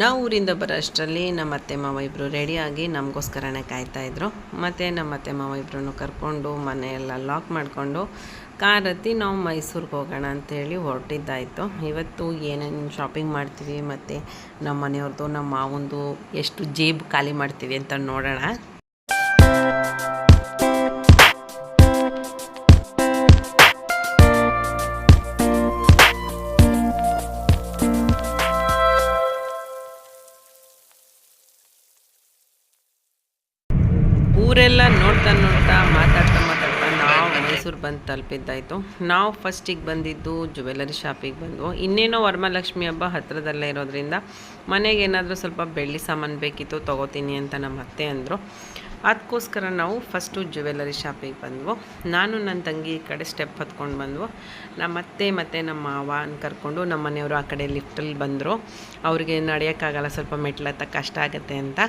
ನಾವು ಊರಿಂದ ಬರೋ ಅಷ್ಟರಲ್ಲಿ ನಮ್ಮ ಅತ್ತೆ ಮಾವ ಇಬ್ಬರು ರೆಡಿಯಾಗಿ ನಮಗೋಸ್ಕರನೇ ಕಾಯ್ತಾಯಿದ್ರು ಮತ್ತು ನಮ್ಮ ಅತ್ತೆ ಮಾವ ಇಬ್ಬರನ್ನು ಕರ್ಕೊಂಡು ಮನೆಯೆಲ್ಲ ಲಾಕ್ ಮಾಡಿಕೊಂಡು ಕಾರ್ ಹತ್ತಿ ನಾವು ಮೈಸೂರಿಗೆ ಹೋಗೋಣ ಅಂತೇಳಿ ಹೊರಟಿದ್ದಾಯಿತು. ಇವತ್ತು ಏನೇನು ಶಾಪಿಂಗ್ ಮಾಡ್ತೀವಿ ಮತ್ತು ನಮ್ಮ ಮನೆಯವ್ರದ್ದು ನಮ್ಮ ಮಾವಂದು ಎಷ್ಟು ಜೇಬು ಖಾಲಿ ಮಾಡ್ತೀವಿ ಅಂತ ನೋಡೋಣ. ಊರೆಲ್ಲ ನೋಡ್ತಾ ನೋಡ್ತಾ ಮಾತಾಡ್ತಾ ಮಾತಾಡ್ತಾ ನಾವು ಮೈಸೂರು ಬಂದು ತಲುಪಿದ್ದಾಯಿತು. ನಾವು ಫಸ್ಟಿಗೆ ಬಂದಿದ್ದು ಜ್ಯುವೆಲರಿ ಶಾಪಿಗೆ ಬಂದವು. ಇನ್ನೇನೋ ವರಮಹಾಲಕ್ಷ್ಮಿ ಹಬ್ಬ ಹತ್ತಿರದಲ್ಲೇ ಇರೋದ್ರಿಂದ ಮನೆಗೆ ಏನಾದರೂ ಸ್ವಲ್ಪ ಬೆಳ್ಳಿ ಸಾಮಾನು ಬೇಕಿತ್ತು ತೊಗೋತೀನಿ ಅಂತ ನಮ್ಮ ಅತ್ತೆ ಅಂದರು. ಅದಕ್ಕೋಸ್ಕರ ನಾವು ಫಸ್ಟು ಜ್ಯುವೆಲರಿ ಶಾಪಿಗೆ ಬಂದ್ವು. ನಾನು ನನ್ನ ತಂಗಿ ಈ ಕಡೆ ಸ್ಟೆಪ್ ಹತ್ಕೊಂಡು ಬಂದ್ವು. ನಮ್ಮ ಅತ್ತೆ ಮತ್ತು ನಮ್ಮ ಮಾವನ ಕರ್ಕೊಂಡು ನಮ್ಮ ಮನೆಯವರು ಆ ಕಡೆ ಲಿಫ್ಟಲ್ಲಿ ಬಂದರು. ಅವ್ರಿಗೆ ನಡೆಯೋಕ್ಕಾಗಲ್ಲ, ಸ್ವಲ್ಪ ಮೆಟ್ಲತ್ತ ಕಷ್ಟ ಆಗುತ್ತೆ ಅಂತ.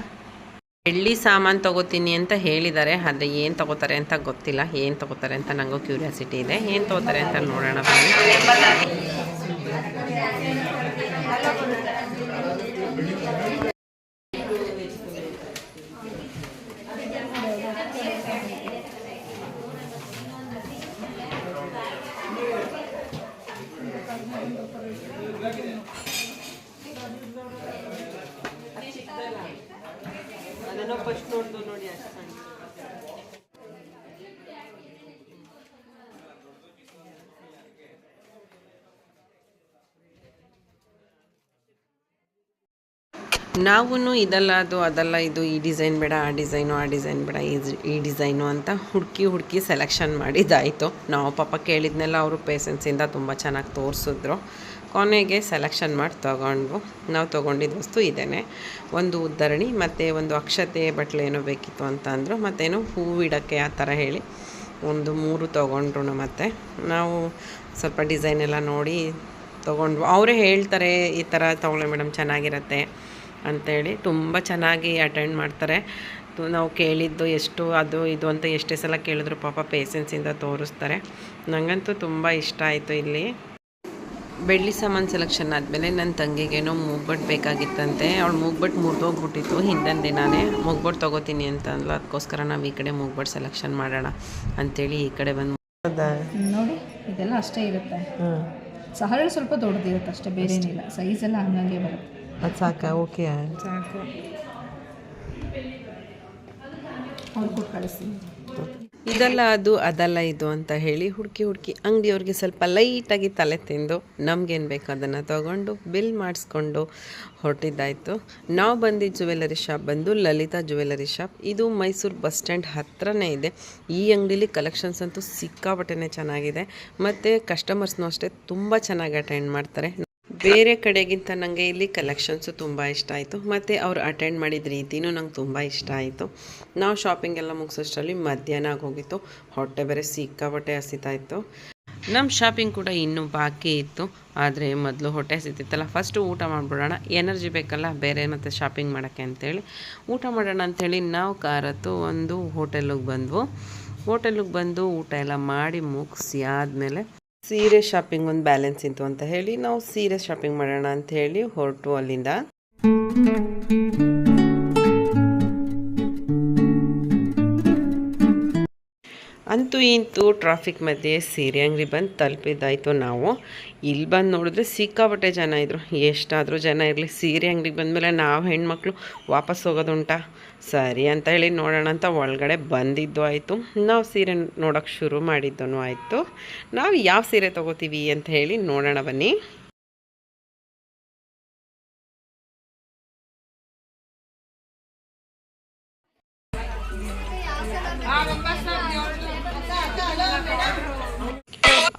ಬೆಳ್ಳಿ ಸಾಮಾನು ತಗೋತೀನಿ ಅಂತ ಹೇಳಿದ್ದಾರೆ ಆದರೆ ಏನು ತಗೋತಾರೆ ಅಂತ ಗೊತ್ತಿಲ್ಲ. ಏನು ತಗೋತಾರೆ ಅಂತ ನನಗೂ ಕ್ಯೂರಿಯಾಸಿಟಿ ಇದೆ. ಏನು ತಗೋತಾರೆ ಅಂತ ನೋಡೋಣ ನಾವೂ ಇದಲ್ಲ, ಅದು ಅದಲ್ಲ, ಇದು ಈ ಡಿಸೈನ್ ಬೇಡ, ಆ ಡಿಸೈನು, ಆ ಡಿಸೈನ್ ಬೇಡ, ಈ ಡಿಸೈನು ಅಂತ ಹುಡುಕಿ ಹುಡುಕಿ ಸೆಲೆಕ್ಷನ್ ಮಾಡಿದ್ದಾಯಿತು. ನಾವು ಪಾಪ ಕೇಳಿದ್ನೆಲ್ಲ ಅವರು ಪೇಸೆನ್ಸಿಂದ ತುಂಬ ಚೆನ್ನಾಗಿ ತೋರಿಸಿದ್ರು. ಕೊನೆಗೆ ಸೆಲೆಕ್ಷನ್ ಮಾಡಿ ತೊಗೊಂಡ್ವು. ನಾವು ತೊಗೊಂಡಿದ್ದ ವಸ್ತು ಇದೇನೆ. ಒಂದು ಉದ್ಧರಣಿ, ಮತ್ತು ಒಂದು ಅಕ್ಷತೆ ಬಟ್ಲೆ ಏನೋ ಬೇಕಿತ್ತು ಅಂತ ಅಂದರು. ಮತ್ತೇನೋ ಹೂವಿಡಕ್ಕೆ ಆ ಥರ ಹೇಳಿ ಒಂದು ಮೂರು ತೊಗೊಂಡ್ರು ಮತ್ತೆ. ನಾವು ಸ್ವಲ್ಪ ಡಿಸೈನ್ ಎಲ್ಲ ನೋಡಿ ತೊಗೊಂಡ್ವು. ಅವರೇ ಹೇಳ್ತಾರೆ, ಈ ಥರ ತೊಗೊಳ್ಳಿ ಮೇಡಮ್, ಚೆನ್ನಾಗಿರತ್ತೆ. ಅಂಥೇಳಿ ತುಂಬ ಚೆನ್ನಾಗಿ ಅಟೆಂಡ್ ಮಾಡ್ತಾರೆ. ನಾವು ಕೇಳಿದ್ದು ಎಷ್ಟು ಅದು ಇದು ಅಂತ ಎಷ್ಟೇ ಸಲ ಕೇಳಿದ್ರು ಪಾಪ ಪೇಷನ್ಸಿಂದ ತೋರಿಸ್ತಾರೆ. ನನಗಂತೂ ತುಂಬ ಇಷ್ಟ ಆಯಿತು ಇಲ್ಲಿ. ಬೆಳ್ಳಿ ಸಾಮಾನು ಸೆಲೆಕ್ಷನ್ ಆದಮೇಲೆ ನನ್ನ ತಂಗಿಗೇನೋ ಮೂಗ್ಬಟ್ಟು ಬೇಕಾಗಿತ್ತಂತೆ. ಅವಳು ಮೂಗ್ಬಟ್ಟು ಮುರಿದೋಗ್ಬಿಟ್ಟಿತ್ತು ಹಿಂದಿನ ದಿನಾನೇ. ಮೂಗ್ಬಟ್ಟು ತೊಗೋತೀನಿ ಅಂತ ಅಂದ್ಲು. ಅದಕ್ಕೋಸ್ಕರ ನಾವು ಈ ಕಡೆ ಮೂಗ್ಬಟ್ಟು ಸೆಲೆಕ್ಷನ್ ಮಾಡೋಣ ಅಂಥೇಳಿ ಈ ಕಡೆ ಬಂದು ನೋಡಿ ಇದೆಲ್ಲ ಅಷ್ಟೇ ಇರುತ್ತೆ. ಸಹ ಸ್ವಲ್ಪ ದೊಡ್ಡದಿರುತ್ತೆ ಅಷ್ಟೇ ಬೇರೆ ಏನಿಲ್ಲ ಸೈಜೆಲ್ಲ ಹಂಗಂಗೆ ಬರುತ್ತೆ. ಅದು ಸಾಕಾ ಓಕೆ ಸಾಕು ಅವ್ರು ಕೊಟ್ಟು ಕಳಿಸ್ತೀನಿ ಇದಲ್ಲ ಅದು ಅದಲ್ಲ ಇದು ಅಂತ ಹೇಳಿ ಹುಡುಕಿ ಹುಡುಕಿ ಅಂಗಡಿಯವ್ರಿಗೆ ಸ್ವಲ್ಪ ಲೈಟಾಗಿ ತಲೆ ತಿಂದು ನಮ್ಗೇನು ಬೇಕು ಅದನ್ನು ತಗೊಂಡು ಬಿಲ್ ಮಾಡಿಸ್ಕೊಂಡು ಹೊರಟಿದ್ದಾಯಿತು. ನಾವು ಬಂದಿದ್ದ ಜುವೆಲ್ಲರಿ ಶಾಪ್ ಬಂದು ಲಲಿತಾ ಜುವೆಲ್ಲರಿ ಶಾಪ್ ಇದು ಮೈಸೂರು ಬಸ್ ಸ್ಟ್ಯಾಂಡ್ ಹತ್ರನೇ ಇದೆ. ಈ ಅಂಗಡೀಲಿ ಕಲೆಕ್ಷನ್ಸ್ ಅಂತೂ ಸಿಕ್ಕಾಪಟ್ಟೆನೇ ಚೆನ್ನಾಗಿದೆ. ಮತ್ತು ಕಸ್ಟಮರ್ಸ್ನೂ ಅಷ್ಟೇ ತುಂಬ ಚೆನ್ನಾಗಿ ಅಟೆಂಡ್ ಮಾಡ್ತಾರೆ. ಬೇರೆ ಕಡೆಗಿಂತ ನನಗೆ ಇಲ್ಲಿ ಕಲೆಕ್ಷನ್ಸು ತುಂಬ ಇಷ್ಟ ಆಯಿತು. ಮತ್ತು ಅವ್ರು ಅಟೆಂಡ್ ಮಾಡಿದ ರೀತಿನೂ ನಂಗೆ ತುಂಬ ಇಷ್ಟ ಆಯಿತು. ನಾವು ಶಾಪಿಂಗ್ ಎಲ್ಲ ಮುಗಿಸೋಷ್ಟರಲ್ಲಿ ಮಧ್ಯಾಹ್ನ ಆಗೋಗಿತ್ತು. ಹೊಟ್ಟೆ ಬೇರೆ ಸಿಕ್ಕಾಪಟ್ಟೆ ಹಸಿತಾ ಇತ್ತು. ನಮ್ಮ ಶಾಪಿಂಗ್ ಕೂಡ ಇನ್ನೂ ಬಾಕಿ ಇತ್ತು. ಆದರೆ ಮೊದಲು ಹೊಟ್ಟೆ ಸಿಗ್ತಿತ್ತಲ್ಲ ಫಸ್ಟು ಊಟ ಮಾಡಿಬಿಡೋಣ, ಎನರ್ಜಿ ಬೇಕಲ್ಲ, ಬೇರೆ ಮತ್ತು ಶಾಪಿಂಗ್ ಮಾಡೋಕ್ಕೆ ಅಂತೇಳಿ. ಊಟ ಮಾಡೋಣ ಅಂಥೇಳಿ ನಾವು ಕಾರತ್ತು ಒಂದು ಹೋಟೆಲಿಗೆ ಬಂದವು. ಹೋಟೆಲಿಗೆ ಬಂದು ಊಟ ಎಲ್ಲ ಮಾಡಿ ಮುಗಿಸಿ ಆದಮೇಲೆ ಸೀರೆ ಶಾಪಿಂಗ್ ಒಂದು ಬ್ಯಾಲೆನ್ಸ್ ಇತ್ತು ಅಂತ ಹೇಳಿ ನಾವು ಸೀರೆ ಶಾಪಿಂಗ್ ಮಾಡೋಣ ಅಂತ ಹೇಳಿ ಹೊರಟು ಅಲ್ಲಿಂದ. ಅಂತೂ ಇಂತೂ ಟ್ರಾಫಿಕ್ ಮಧ್ಯೆ ಸೀರೆ ಅಂಗಡಿ ಬಂದು ತಲುಪಿದ್ದಾಯಿತು ನಾವು. ಇಲ್ಲಿ ಬಂದು ನೋಡಿದ್ರೆ ಸಿಕ್ಕಾಪಟ್ಟೆ ಜನ ಇದ್ದರು ಎಷ್ಟಾದರೂ ಜನ ಇರಲಿ. ಸೀರೆ ಅಂಗಡಿಗೆ ಬಂದಮೇಲೆ ನಾವು ಹೆಣ್ಮಕ್ಳು ವಾಪಸ್ ಹೋಗೋದುಂಟ ಸರಿ ಅಂತ ಹೇಳಿ ನೋಡೋಣ ಅಂತ ಒಳಗಡೆ ಬಂದಿದ್ದು ಆಯಿತು. ನಾವು ಸೀರೆ ನೋಡೋಕ್ಕೆ ಶುರು ಮಾಡಿದ್ದೂ ಆಯಿತು. ನಾವು ಯಾವ ಸೀರೆ ತೊಗೋತೀವಿ ಅಂತ ಹೇಳಿ ನೋಡೋಣ ಬನ್ನಿ.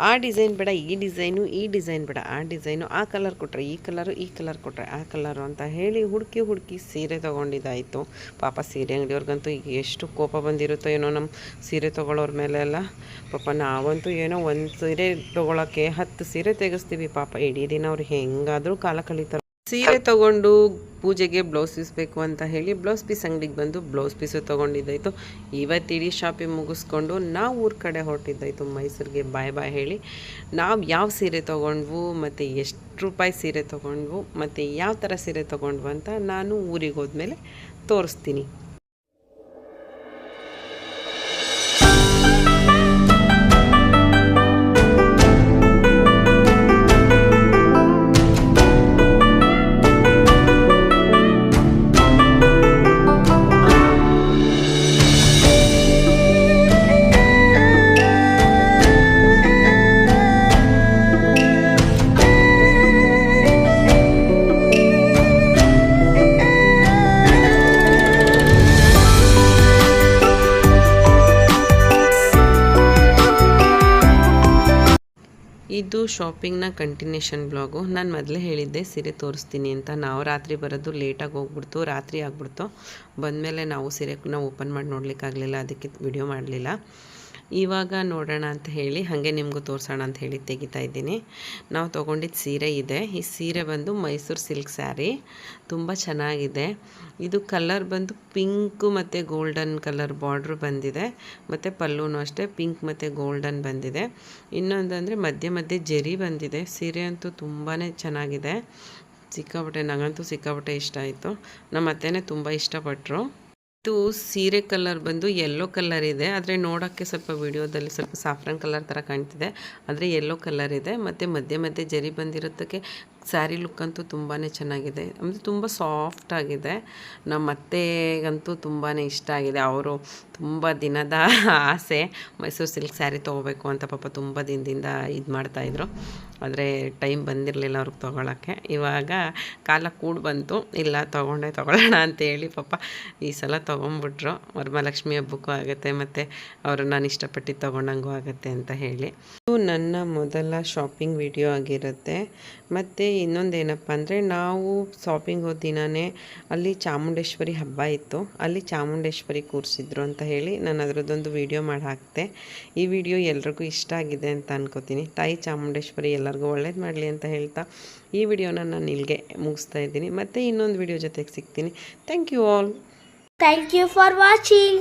ಆ ಡಿಸೈನ್ ಬೇಡ, ಈ ಡಿಸೈನು, ಈ ಡಿಸೈನ್ ಬೇಡ, ಆ ಡಿಸೈನು, ಆ ಕಲರ್ ಕೊಟ್ಟರೆ ಈ ಕಲರು, ಈ ಕಲರ್ ಕೊಟ್ಟರೆ ಆ ಕಲರು ಅಂತ ಹೇಳಿ ಹುಡುಕಿ ಹುಡುಕಿ ಸೀರೆ ತೊಗೊಂಡಿದ್ದಾಯಿತು. ಪಾಪ ಸೀರೆ ಅಂಗಡಿಯವ್ರಿಗಂತೂ ಎಷ್ಟು ಕೋಪ ಬಂದಿರುತ್ತೋ ಏನೋ ನಮ್ಮ ಸೀರೆ ತೊಗೊಳ್ಳೋರ ಮೇಲೆ ಎಲ್ಲ. ಪಾಪ ನಾವಂತೂ ಏನೋ ಒಂದು ಸೀರೆ ತೊಗೊಳಕ್ಕೆ ಹತ್ತು ಸೀರೆ ತೆಗೆಸ್ತೀವಿ ಪಾಪ. ಇಡೀ ದಿನ ಅವ್ರು ಹೆಂಗಾದರೂ ಕಾಲ ಕಳೀತಾರೆ. ಸೀರೆ ತಗೊಂಡು ಪೂಜೆಗೆ ಬ್ಲೌಸ್ ಪೀಸ್ ಬೇಕು ಅಂತ ಹೇಳಿ ಬ್ಲೌಸ್ ಪೀಸ್ ಅಂಗಡಿಗೆ ಬಂದು ಬ್ಲೌಸ್ ಪೀಸು ತೊಗೊಂಡಿದ್ದಾಯಿತು. ಇಡೀ ಶಾಪಿಂಗ್ ಮುಗಿಸ್ಕೊಂಡು ನಾವು ಊರ ಕಡೆ ಹೊರಟಿದ್ದಾಯಿತು ಮೈಸೂರಿಗೆ. ಬಾಯ್ ಬಾಯ್ ಹೇಳಿ. ನಾವು ಯಾವ ಸೀರೆ ತೊಗೊಂಡ್ವು ಮತ್ತು ಎಷ್ಟು ರೂಪಾಯಿ ಸೀರೆ ತೊಗೊಂಡ್ವು ಮತ್ತು ಯಾವ ಥರ ಸೀರೆ ತೊಗೊಂಡ್ವು ಅಂತ ನಾನು ಊರಿಗೆ ಹೋದ್ಮೇಲೆ ತೋರಿಸ್ತೀನಿ. ಇದು ಶಾಪಿಂಗ್ನ ಕಂಟಿನ್ಯೂಷನ್ ಬ್ಲಾಗು. ನಾನು ಮೊದಲೇ ಹೇಳಿದ್ದೆ, ಸೀರೆ ತೋರಿಸ್ತೀನಿ ಅಂತ. ನಾವು ರಾತ್ರಿ ಬರೋದು ಲೇಟಾಗಿ ಹೋಗ್ಬಿಡ್ತು, ರಾತ್ರಿ ಆಗ್ಬಿಡ್ತು. ಬಂದಮೇಲೆ ನಾವು ಸೀರೆನ ಓಪನ್ ಮಾಡಿ ನೋಡಲಿಕ್ಕಾಗಲಿಲ್ಲ, ಅದಕ್ಕೆ ವಿಡಿಯೋ ಮಾಡಲಿಲ್ಲ. ಇವಾಗ ನೋಡೋಣ ಅಂತ ಹೇಳಿ, ಹಾಗೆ ನಿಮಗೂ ತೋರಿಸೋಣ ಅಂತ ಹೇಳಿ ತೆಗಿತಾ ಇದ್ದೀನಿ. ನಾವು ತೊಗೊಂಡಿದ್ದ ಸೀರೆ ಇದೆ. ಈ ಸೀರೆ ಬಂದು ಮೈಸೂರು ಸಿಲ್ಕ್ ಸ್ಯಾರಿ. ತುಂಬ ಚೆನ್ನಾಗಿದೆ. ಇದು ಕಲರ್ ಬಂದು ಪಿಂಕು ಮತ್ತು ಗೋಲ್ಡನ್ ಕಲರ್ ಬಾರ್ಡ್ರು ಬಂದಿದೆ. ಮತ್ತು ಪಲ್ಲೂನು ಅಷ್ಟೇ, ಪಿಂಕ್ ಮತ್ತು ಗೋಲ್ಡನ್ ಬಂದಿದೆ. ಇನ್ನೊಂದಂದರೆ ಮಧ್ಯೆ ಮಧ್ಯೆ ಜರಿ ಬಂದಿದೆ. ಸೀರೆ ಅಂತೂ ತುಂಬಾ ಚೆನ್ನಾಗಿದೆ. ಸಿಕ್ಕಾಪಟ್ಟೆ ನನಗಂತೂ ಸಿಕ್ಕಾಪಟ್ಟೆ ಇಷ್ಟ ಆಯಿತು. ನಮ್ಮ ಅತ್ತೆನೇ ತುಂಬ ಇಷ್ಟಪಟ್ಟರು ಇದು ಸೀರೆ ಕಲರ್ ಬಂದು ಯೆಲ್ಲೋ ಕಲರ್ ಇದೆ. ಆದರೆ ನೋಡೋಕ್ಕೆ ಸ್ವಲ್ಪ ವಿಡಿಯೋದಲ್ಲಿ ಸ್ವಲ್ಪ ಸಾಫ್ರನ್ ಕಲರ್ ಥರ ಕಾಣ್ತಿದೆ. ಆದರೆ ಯೆಲ್ಲೋ ಕಲರ್ ಇದೆ. ಮತ್ತು ಮಧ್ಯೆ ಮಧ್ಯೆ ಜರಿ ಬಂದಿರೋದಕ್ಕೆ ಸ್ಯಾರಿ ಲುಕ್ ಅಂತೂ ತುಂಬಾ ಚೆನ್ನಾಗಿದೆ. ಅಂದರೆ ತುಂಬ ಸಾಫ್ಟ್ ಆಗಿದೆ. ನಮ್ಮ ಅತ್ತೆಗಂತೂ ತುಂಬಾ ಇಷ್ಟ ಆಗಿದೆ. ಅವರು ತುಂಬ ದಿನದ ಆಸೆ ಮೈಸೂರು ಸಿಲ್ಕ್ ಸ್ಯಾರಿ ತೊಗೋಬೇಕು ಅಂತ ಪಾಪ ತುಂಬ ದಿನದಿಂದ ಇದು ಮಾಡ್ತಾಯಿದ್ರು ಆದರೆ ಟೈಮ್ ಬಂದಿರಲಿಲ್ಲ ಅವ್ರಿಗೆ ತೊಗೊಳಕ್ಕೆ. ಇವಾಗ ಕಾಲ ಕೂಡ ಬಂತು. ಇಲ್ಲ, ತೊಗೊಂಡೆ, ತೊಗೊಳ್ಳೋಣ ಅಂತೇಳಿ ಪಾಪ ಈ ಸಲ ತೊಗೊಂಬಿಟ್ರು. ವರಮಹಾಲಕ್ಷ್ಮಿ ಹಬ್ಬಕ್ಕೂ ಆಗುತ್ತೆ ಮತ್ತು ಅವರು ನಾನು ಇಷ್ಟಪಟ್ಟು ತೊಗೊಂಡಂಗೂ ಆಗುತ್ತೆ ಅಂತ ಹೇಳಿ. ಇದು ನನ್ನ ಮೊದಲ ಶಾಪಿಂಗ್ ವಿಡಿಯೋ ಆಗಿರುತ್ತೆ. ಮತ್ತು ಇನ್ನೊಂದೇನಪ್ಪ ಅಂದರೆ ನಾವು ಶಾಪಿಂಗ್ ಹೋದ ದಿನವೇ ಅಲ್ಲಿ ಚಾಮುಂಡೇಶ್ವರಿ ಹಬ್ಬ ಇತ್ತು. ಅಲ್ಲಿ ಚಾಮುಂಡೇಶ್ವರಿ ಕೂರಿಸಿದ್ರು ಅಂತ ಹೇಳಿ ನಾನು ಅದರದ್ದೊಂದು ವಿಡಿಯೋ ಮಾಡಿ ಹಾಕ್ತೆ. ಈ ವಿಡಿಯೋ ಎಲ್ರಿಗೂ ಇಷ್ಟ ಆಗಿದೆ ಅಂತ ಅನ್ಕೋತೀನಿ. ತಾಯಿ ಚಾಮುಂಡೇಶ್ವರಿ ಎಲ್ಲರಿಗೂ ಒಳ್ಳೇದು ಮಾಡಲಿ ಅಂತ ಹೇಳ್ತಾ ಈ ವಿಡಿಯೋನ ನಾನು ಇಲ್ಲಿಗೆ ಮುಗಿಸ್ತಾ ಇದ್ದೀನಿ. ಮತ್ತು ಇನ್ನೊಂದು ವಿಡಿಯೋ ಜೊತೆಗೆ ಸಿಗ್ತೀನಿ. Thank you all thank you for watching.